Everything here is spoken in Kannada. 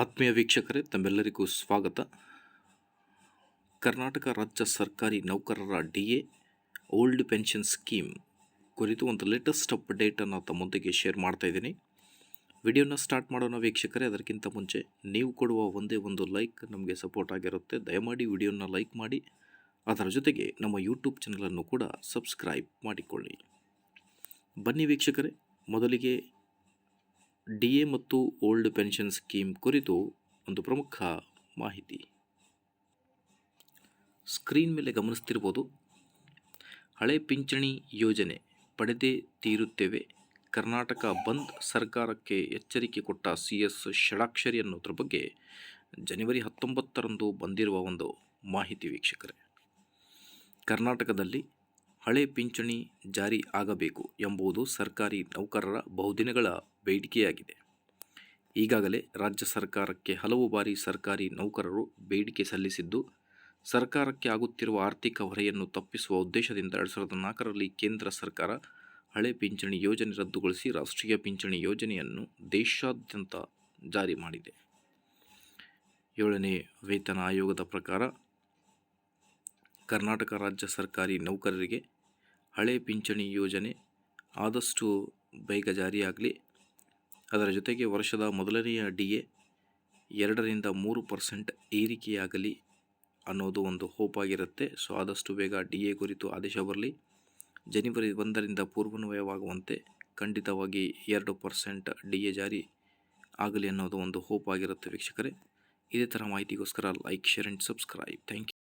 ಆತ್ಮೀಯ ವೀಕ್ಷಕರೇ, ತಮ್ಮೆಲ್ಲರಿಗೂ ಸ್ವಾಗತ. ಕರ್ನಾಟಕ ರಾಜ್ಯ ಸರ್ಕಾರಿ ನೌಕರರ D A, old pension scheme ಕುರಿತು ಒಂದು ಲೇಟೆಸ್ಟ್ ಅಪ್ಡೇಟನ್ನು ತಮ್ಮೊಂದಿಗೆ ಶೇರ್ ಮಾಡ್ತಾ ಇದ್ದೀನಿ. ವಿಡಿಯೋನ ಸ್ಟಾರ್ಟ್ ಮಾಡೋಣ ವೀಕ್ಷಕರೇ, ಅದಕ್ಕಿಂತ ಮುಂಚೆ ನೀವು ಕೊಡುವ ಒಂದೇ ಒಂದು ಲೈಕ್ ನಮಗೆ ಸಪೋರ್ಟ್ ಆಗಿರುತ್ತೆ. ದಯಮಾಡಿ ವಿಡಿಯೋನ ಲೈಕ್ ಮಾಡಿ. ಅದರ ಜೊತೆಗೆ ನಮ್ಮ ಯೂಟ್ಯೂಬ್ ಚಾನಲನ್ನು ಕೂಡ ಸಬ್ಸ್ಕ್ರೈಬ್ ಮಾಡಿಕೊಳ್ಳಿ. ಬನ್ನಿ ವೀಕ್ಷಕರೇ, ಮೊದಲಿಗೆ ಡಿ ಎ ಮತ್ತು ಓಲ್ಡ್ ಪೆನ್ಷನ್ ಸ್ಕೀಮ್ ಕುರಿತು ಒಂದು ಪ್ರಮುಖ ಮಾಹಿತಿ. ಸ್ಕ್ರೀನ್ ಮೇಲೆ ಗಮನಿಸ್ತಿರ್ಬೋದು, ಹಳೆ ಪಿಂಚಣಿ ಯೋಜನೆ ಪಡೆದೇ ತೀರುತ್ತೇವೆ. ಕರ್ನಾಟಕ ಬಂದ್ ಸರ್ಕಾರಕ್ಕೆ ಎಚ್ಚರಿಕೆ ಕೊಟ್ಟ ಸಿ ಎಸ್ ಷಡಾಕ್ಷರಿ ಅನ್ನೋದ್ರ ಬಗ್ಗೆ ಜನವರಿ ಹತ್ತೊಂಬತ್ತರಂದು ಬಂದಿರುವ ಒಂದು ಮಾಹಿತಿ ವೀಕ್ಷಕರೇ. ಕರ್ನಾಟಕದಲ್ಲಿ ಹಳೆ ಪಿಂಚಣಿ ಜಾರಿ ಆಗಬೇಕು ಎಂಬುದು ಸರ್ಕಾರಿ ನೌಕರರ ಬಹುದಿನಗಳ ಬೇಡಿಕೆಯಾಗಿದೆ. ಈಗಾಗಲೇ ರಾಜ್ಯ ಸರ್ಕಾರಕ್ಕೆ ಹಲವು ಬಾರಿ ಸರ್ಕಾರಿ ನೌಕರರು ಬೇಡಿಕೆ ಸಲ್ಲಿಸಿದ್ದು, ಸರ್ಕಾರಕ್ಕೆ ಆಗುತ್ತಿರುವ ಆರ್ಥಿಕ ಹೊರೆಯನ್ನು ತಪ್ಪಿಸುವ ಉದ್ದೇಶದಿಂದ ಎರಡು ಸಾವಿರದ ನಾಲ್ಕರಲ್ಲಿ ಕೇಂದ್ರ ಸರ್ಕಾರ ಹಳೆ ಪಿಂಚಣಿ ಯೋಜನೆ ರದ್ದುಗೊಳಿಸಿ ರಾಷ್ಟ್ರೀಯ ಪಿಂಚಣಿ ಯೋಜನೆಯನ್ನು ದೇಶಾದ್ಯಂತ ಜಾರಿ ಮಾಡಿದೆ. ಏಳನೇ ವೇತನ ಆಯೋಗದ ಪ್ರಕಾರ, ಕರ್ನಾಟಕ ರಾಜ್ಯ ಸರ್ಕಾರಿ ನೌಕರರಿಗೆ ಹಳೆ ಪಿಂಚಣಿ ಯೋಜನೆ ಆದಷ್ಟು ಬೇಗ ಜಾರಿಯಾಗಲಿ. ಅದರ ಜೊತೆಗೆ ವರ್ಷದ ಮೊದಲನೆಯ ಡಿ ಎ ಎರಡರಿಂದ ಮೂರು ಪರ್ಸೆಂಟ್ ಏರಿಕೆಯಾಗಲಿ ಅನ್ನೋದು ಒಂದು ಹೋಪ್ ಆಗಿರುತ್ತೆ. ಸೊ, ಆದಷ್ಟು ಬೇಗ ಡಿ ಎ ಕುರಿತು ಆದೇಶ ಬರಲಿ. ಜನವರಿ ಒಂದರಿಂದ ಪೂರ್ವನ್ವಯವಾಗುವಂತೆ ಖಂಡಿತವಾಗಿ ಎರಡು ಪರ್ಸೆಂಟ್ ಡಿ ಎ ಜಾರಿ ಆಗಲಿ ಅನ್ನೋದು ಒಂದು ಹೋಪ್ ಆಗಿರುತ್ತೆ ವೀಕ್ಷಕರೇ. ಇದೇ ಥರ ಮಾಹಿತಿಗೋಸ್ಕರ like, share and subscribe. Thank you.